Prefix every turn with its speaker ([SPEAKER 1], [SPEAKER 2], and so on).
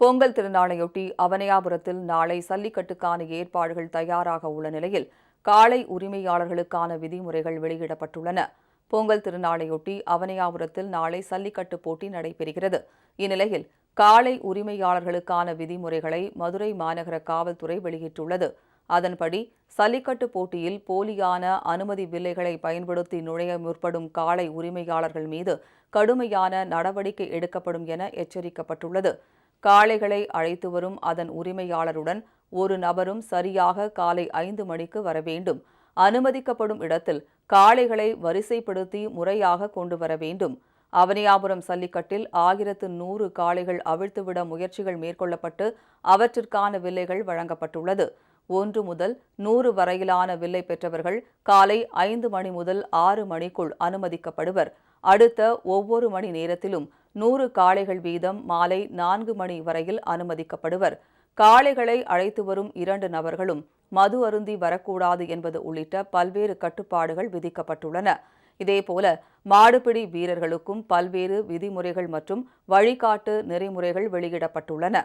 [SPEAKER 1] பொங்கல் திருநாளையொட்டி அவனையாபுரத்தில் நாளை சல்லிக்கட்டுக்கான ஏற்பாடுகள் தயாராக உள்ள நிலையில் காளை உரிமையாளர்களுக்கான விதிமுறைகள் வெளியிடப்பட்டுள்ளன. பொங்கல் திருநாளையொட்டி அவனையாபுரத்தில் நாளை சல்லிக்கட்டு போட்டி நடைபெறுகிறது. இந்நிலையில் காளை உரிமையாளர்களுக்கான விதிமுறைகளை மதுரை மாநகர காவல்துறை வெளியிட்டுள்ளது. அதன்படி சல்லிக்கட்டு போட்டியில் போலியான அனுமதி வில்லைகளை பயன்படுத்தி நுழைய முற்படும் காளை உரிமையாளர்கள் மீது கடுமையான நடவடிக்கை எடுக்கப்படும் என எச்சரிக்கப்பட்டுள்ளது. காளைகளை அழைத்து வரும் அதன் உரிமையாளருடன் ஒரு நபரும் சரியாக காலை ஐந்து மணிக்கு வர வேண்டும். அனுமதிக்கப்படும் இடத்தில் காளைகளை வரிசைப்படுத்தி முறையாக கொண்டு வர வேண்டும். அவனியாபுரம் சல்லிக்கட்டில் ஆயிரத்து நூறு காளைகள் அவிழ்த்துவிட முயற்சிகள் மேற்கொள்ளப்பட்டு அவற்றிற்கான வில்லைகள் வழங்கப்பட்டுள்ளது. ஒன்று முதல் நூறு வரையிலான வில்லை பெற்றவர்கள் காலை ஐந்து மணி முதல் ஆறு மணிக்குள் அனுமதிக்கப்படுவர். அடுத்த ஒவ்வொரு மணி நேரத்திலும் நூறு காளைகள் வீதம் மாலை நான்கு மணி வரையில் அனுமதிக்கப்படுவர். காளைகளை அழைத்து வரும் இரண்டு நபர்களும் மது அருந்தி வரக்கூடாது என்பது உள்ளிட்ட பல்வேறு கட்டுப்பாடுகள் விதிக்கப்பட்டுள்ளன. இதேபோல மாடுபிடி வீரர்களுக்கும் பல்வேறு விதிமுறைகள் மற்றும் வழிகாட்டு நெறிமுறைகள் வெளியிடப்பட்டுள்ளன.